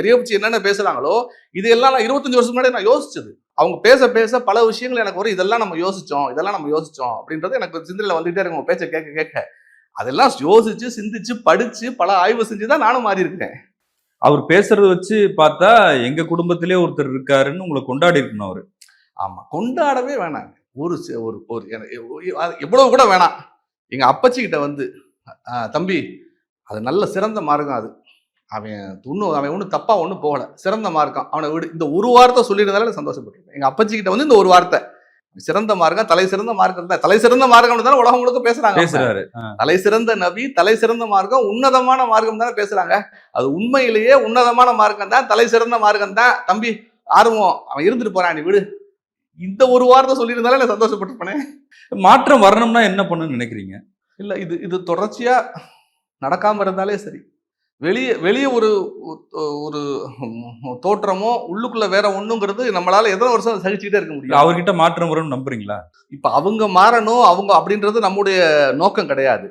பெரிய கட்சி என்னென்ன பேசுறாங்களோ இதெல்லாம் நான் இருபத்தஞ்சு வருஷம் முன்னாடி நான் யோசிச்சது. அவங்க பேச பேச பல விஷயங்கள் எனக்கு வரும். இதெல்லாம் நம்ம யோசிச்சோம் இதெல்லாம் நம்ம யோசிச்சோம் அப்படின்றது எனக்கு சிந்தனையில வந்துட்டே இருக்கும். பேச்சை கேட்க கேட்க. அதெல்லாம் யோசிச்சு சிந்திச்சு படிச்சு பல ஆய்வு செஞ்சு தான் நானும் மாறி இருக்கேன். அவர் பேசுறத வச்சு பார்த்தா எங்க குடும்பத்திலே ஒருத்தர் இருக்காருன்னு உங்களை கொண்டாடி இருக்கணும் அவரு. ஆமா. கொண்டாடவே வேணாங்க ஒரு ஒரு ஒரு எவ்வளவு கூட வேணாம். எங்க அப்பச்சி கிட்ட வந்து "ஆ, தம்பி அது நல்ல சிறந்த மார்க்கம் அது. அவன் ஒன்றும் அவன் ஒன்றும் தப்பா ஒன்றும் போகல. சிறந்த மார்க்கம். அவனை விடு. இந்த ஒரு வார்த்தை சொல்லியிருந்தாலும் சந்தோஷப்பட்டிருக்கேன் எங்க அப்பச்சி கிட்ட வந்து இந்த ஒரு வார்த்தை. சிறந்த மார்க்கம் தலை சிறந்த மார்க்கம் தான். தலை சிறந்த மார்க்கம் தானே உலகம் முழுக்க பேசுறாங்க. பேசுறாரு. தலை சிறந்த நபி தலை சிறந்த மார்க்கம் உன்னதமான மார்க்கம் தானே பேசுறாங்க. அது உண்மையிலேயே உன்னதமான மார்க்கம் தான் தலை சிறந்த மார்க்கம் தான். தம்பி ஆர்வம். அவன் இருந்துட்டு போறான் நீ விடு. இந்த ஒரு வார்த்தை சொல்லியிருந்தாலே நான் சந்தோஷப்பட்டிருப்பேனே. மாற்றம் வரணும்னா என்ன பண்ணணும்னு நினைக்கிறீங்க? இல்ல இது இது தொடர்ச்சியா நடக்காம இருந்தாலே சரி. வெளியே வெளியே ஒரு ஒரு தோற்றமோ உள்ளுக்குள்ள வேற ஒண்ணுங்கிறது நம்மளால எத்தனை வருஷம் சகிச்சுக்கிட்டே இருக்க முடியும்? அவர்கிட்ட மாற்றம் வரும்னு நம்புறீங்களா? இப்ப அவங்க மாறணும் அவங்க அப்படின்றது நம்முடைய நோக்கம் கிடையாது.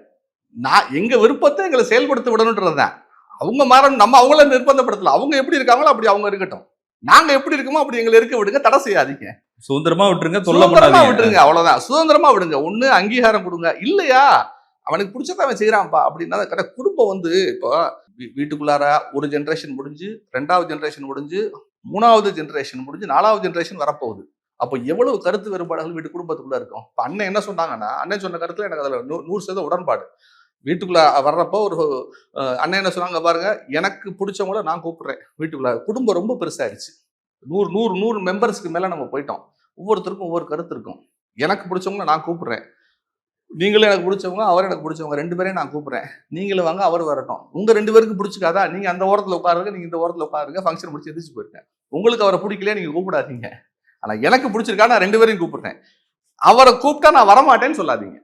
நான் எங்க விருப்பத்தை எங்களை செயல்படுத்த விடணுன்றதுதான் அவங்க மாறணும் நம்ம அவங்கள நிர்பந்தப்படுத்தல. அவங்க எப்படி இருக்காங்களோ அப்படி அவங்க இருக்கட்டும். நாங்க எப்படி இருக்கோமோ அப்படி எங்களை இருக்க விடுங்க தடை செய்யாதீங்க. சுதந்திரமா விட்டுருங்க சுதந்திரமா விட்டுருங்க அவ்வளவுதான். சுதந்திரமா விடுங்க. ஒண்ணு அங்கீகாரம் கொடுங்க. இல்லையா? அவனுக்கு பிடிச்சத அவன் செய்யறான்ப்பா அப்படின்னா கரெக்ட் குடும்பம் வந்து இப்போ வீட்டுக்குள்ளார ஒரு ஜென்ரேஷன் முடிஞ்சு ரெண்டாவது ஜென்ரேஷன் முடிஞ்சு மூணாவது ஜென்ரேஷன் முடிஞ்சு நாலாவது ஜென்ரேஷன் வரப்போகுது. அப்போ எவ்வளவு கருத்து வேறுபாடுகள் வீட்டு குடும்பத்துக்குள்ள இருக்கும்? இப்போ அண்ணன் என்ன சொன்னாங்கன்னா அண்ணன் சொன்ன கருத்துல எனக்கு அதில் நூறு சதவீத உடன்பாடு. வீட்டுக்குள்ள வர்றப்போ ஒரு அண்ணன் என்ன சொன்னாங்க பாருங்க எனக்கு பிடிச்சவங்கள நான் கூப்பிடுறேன். வீட்டுக்குள்ள குடும்பம் ரொம்ப பெருசாயிருச்சு. நூறு நூறு நூறு மெம்பர்ஸ்க்கு மேலே நம்ம போயிட்டோம். ஒவ்வொருத்தருக்கும் ஒவ்வொரு கருத்து இருக்கும். எனக்கு பிடிச்சவங்கள நான் கூப்பிடுறேன். நீங்களும் எனக்கு பிடிச்சவங்க அவர் எனக்கு பிடிச்சவங்க ரெண்டு பேரையும் நான் கூப்பிட்றேன். நீங்களும் வாங்க அவர் வரட்டும். உங்கள் ரெண்டு பேருக்கு பிடிச்சிக்காதா? நீங்கள் அந்த ஓரத்தில் உட்காருங்க நீங்கள் இந்த ஓரத்தில் உட்காருங்க ஃபங்க்ஷன் முடிச்சு எதிர்த்து போயிருக்கேன் உங்களுக்கு அவரை பிடிக்கலையே நீங்கள் கூப்பிடாதீங்க. ஆனால் எனக்கு பிடிச்சிருக்கா நான் ரெண்டு பேரையும் கூப்பிடுறேன். அவரை கூப்பிட்டா நான் வரமாட்டேன்னு சொல்லாதீங்க.